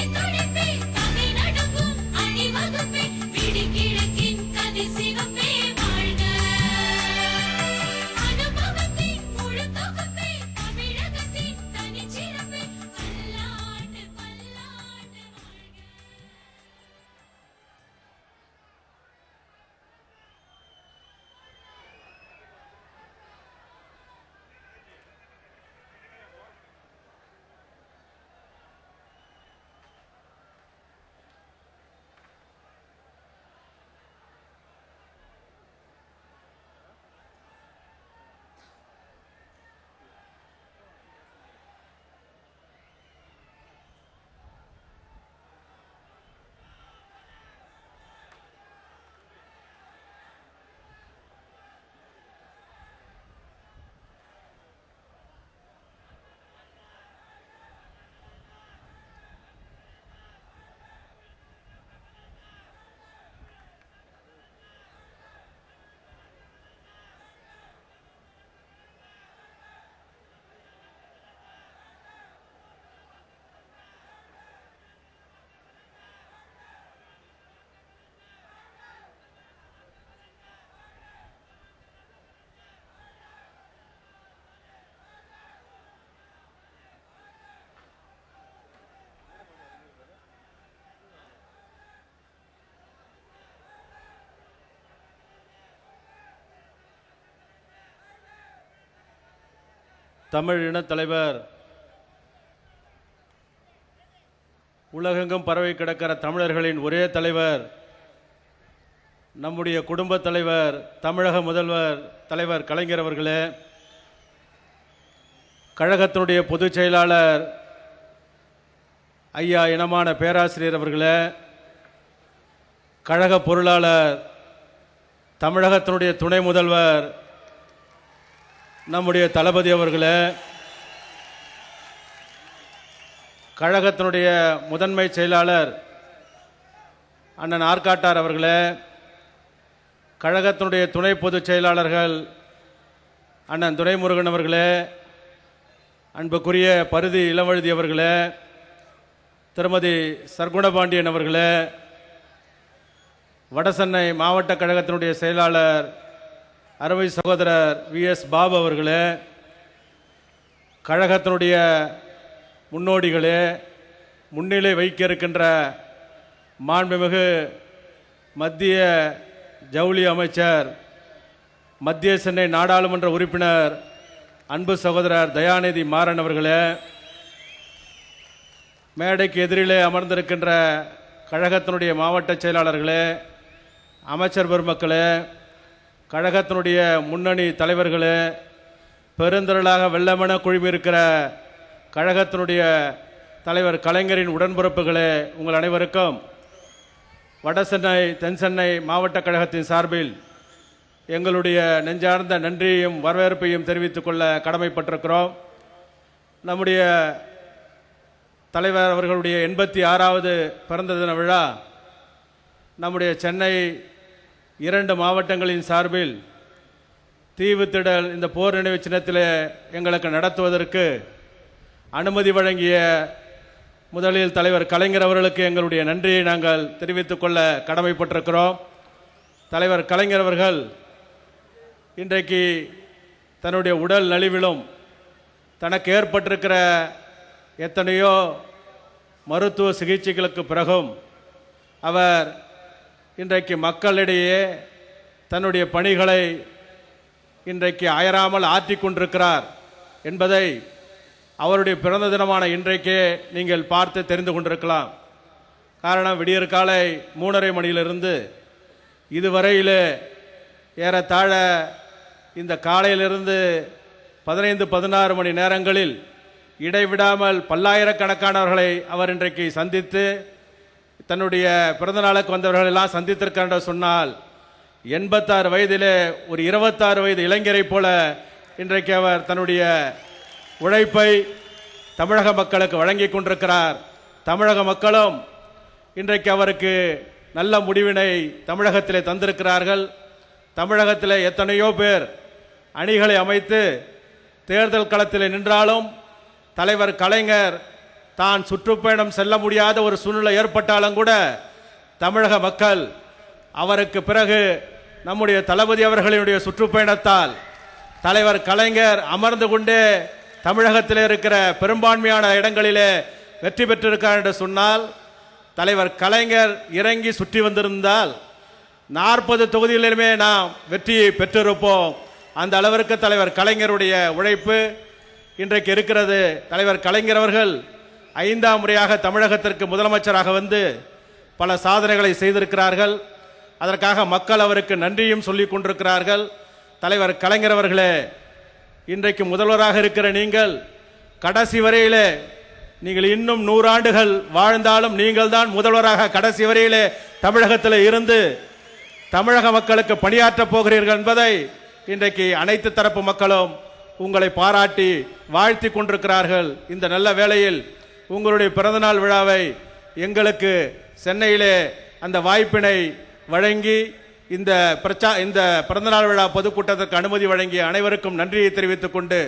Victoria. Tamil இனத்தலைவர் உலகெங்கும் பரவி கிடக்கிற தமிழர்களின் ஒரே தலைவர் நம்முடைய குடும்ப தலைவர் தமிழக முதல்வர் தலைவர் கலைஞர் அவர்களே. கழகத்தினுடைய பொதுச் செயலாளர் ஐயா இனமான பேராசிரியர் அவர்களே. கழக பொருளாளர் தமிழகத்தினுடைய துணை முதல்வர் நம்முடைய தளபதி அவர்களே கழகத்தினுடைய முதன்மை செயலாளர் அண்ணன் ஆர்காட்டார் அவர்களே கழகத்தினுடைய துணை பொதுச் செயலாளர்கள் அண்ணன் துரைமுருகன் அவர்களே அன்புக்குரிய பருதி இளவழுதி அவர்களே திருமதி சர்க்குணபாண்டியன் அவர்களே வடசென்னை மாவட்ட கழகத்தினுடைய செயலாளர் அறுவை சகோதரர் வி எஸ் பாபு அவர்களே கழகத்தினுடைய முன்னோடிகளே முன்னிலை வைக்க இருக்கின்ற மாண்புமிகு மத்திய ஜவுளி அமைச்சர் மத்திய சென்னை நாடாளுமன்ற உறுப்பினர் அன்பு சகோதரர் தயாநிதி மாறன் அவர்களே மேடைக்கு எதிரிலே அமர்ந்திருக்கின்ற கழகத்தினுடைய மாவட்ட செயலாளர்களே அமைச்சர் பெருமக்களே கழகத்தினுடைய முன்னணி தலைவர்களே பெருந்திரளாக வெள்ளமென குழுமியிருக்கிற கழகத்தினுடைய தலைவர் கலைஞரின் உடன்பிறப்புகளே உங்கள் அனைவருக்கும் வடசென்னை தென்சென்னை மாவட்ட கழகத்தின் சார்பில் எங்களுடைய நெஞ்சார்ந்த நன்றியையும் வரவேற்பையும் தெரிவித்துக் கொள்ள கடமைப்பட்டிருக்கிறோம். நம்முடைய தலைவர் அவர்களுடைய எண்பத்தி ஆறாவது பிறந்த தின விழா நம்முடைய சென்னை இரண்டு மாவட்டங்களின் சார்பில் தீவுத்திடல் இந்த போர் நினைவு சின்னத்தில் எங்களுக்கு நடத்துவதற்கு அனுமதி வழங்கிய முதலில் தலைவர் கலைஞர் அவர்களுக்கு எங்களுடைய நன்றியை நாங்கள் தெரிவித்துக் கொள்ள கடமைப்பட்டிருக்கிறோம். தலைவர் கலைஞர் அவர்கள் இன்றைக்கு தன்னுடைய உடல் நலிவிலும் தனக்கு ஏற்பட்டிருக்கிற எத்தனையோ மருத்துவ சிகிச்சைகளுக்கு பிறகும் அவர் இன்றைக்கு மக்களிடையே தன்னுடைய பணிகளை இன்றைக்கு அயராமல் ஆற்றிக் கொண்டிருக்கிறார் என்பதை அவருடைய பிறந்த தினமான இன்றைக்கே நீங்கள் பார்த்து தெரிந்து கொண்டிருக்கலாம். காரணம் விடியற் காலை மூணரை மணியிலிருந்து இதுவரையிலே ஏறத்தாழ இந்த காலையிலிருந்து பதினைந்து பதினாறு மணி நேரங்களில் இடைவிடாமல் பல்லாயிரக்கணக்கானவர்களை அவர் இன்றைக்கு சந்தித்து தன்னுடைய பிறந்த நாளுக்கு வந்தவர்கள் எல்லாம் சந்தித்திருக்கார் சொன்னால் எண்பத்தாறு வயதிலே ஒரு இருபத்தாறு வயது இளைஞரைப் போல இன்றைக்கு அவர் தன்னுடைய உழைப்பை தமிழக மக்களுக்கு வழங்கி கொண்டிருக்கிறார். தமிழக மக்களும் இன்றைக்கு அவருக்கு நல்ல முடிவினை தமிழகத்திலே தந்திருக்கிறார்கள். தமிழகத்தில் எத்தனையோ பேர் அணிகளை அமைத்து தேர்தல் களத்தில் நின்றாலும் தலைவர் கலைஞர் தான் சுற்றுப்பயணம் செல்ல முடியாத ஒரு சூழ்நிலை ஏற்பட்டாலும் கூட தமிழக மக்கள் அவருக்கு பிறகு நம்முடைய தளபதி அவர்களினுடைய சுற்றுப்பயணத்தால் தலைவர் கலைஞர் அமர்ந்து கொண்டே தமிழகத்தில் இருக்கிற பெரும்பான்மையான இடங்களிலே வெற்றி பெற்றிருக்கார் என்று சொன்னால் தலைவர் கலைஞர் இறங்கி சுற்றி வந்திருந்தால் நாற்பது தொகுதிகளிலுமே நாம் வெற்றியை பெற்றிருப்போம். அந்த அளவிற்கு தலைவர் கலைஞருடைய உழைப்பு இன்றைக்கு இருக்கிறது. தலைவர் கலைஞர் அவர்கள் ஐந்தாம் முறையாக தமிழகத்திற்கு முதலமைச்சராக வந்து பல சாதனைகளை செய்திருக்கிறார்கள். அதற்காக மக்கள் அவருக்கு நன்றியும் சொல்லிக் கொண்டிருக்கிறார்கள். தலைவர் கலைஞர் அவர்களே இன்றைக்கு முதல்வராக இருக்கிற நீங்கள் கடைசி வரையிலே நீங்கள் இன்னும் நூறாண்டுகள் வாழ்ந்தாலும் நீங்கள் தான் முதல்வராக கடைசி வரையிலே தமிழகத்தில் இருந்து தமிழக மக்களுக்கு பணியாற்றப் போகிறீர்கள் என்பதை இன்றைக்கு அனைத்து தரப்பு மக்களும் உங்களை பாராட்டி வாழ்த்தி கொண்டிருக்கிறார்கள். இந்த நல்ல வேளையில் உங்களுடைய பிறந்தநாள் விழாவை எங்களுக்கு சென்னையிலே அந்த வாய்ப்பினை வழங்கி இந்த பிரச்சா இந்த பிறந்தநாள் விழா பொதுக்கூட்டத்திற்கு அனுமதி வழங்கிய அனைவருக்கும் நன்றியை தெரிவித்துக் கொண்டு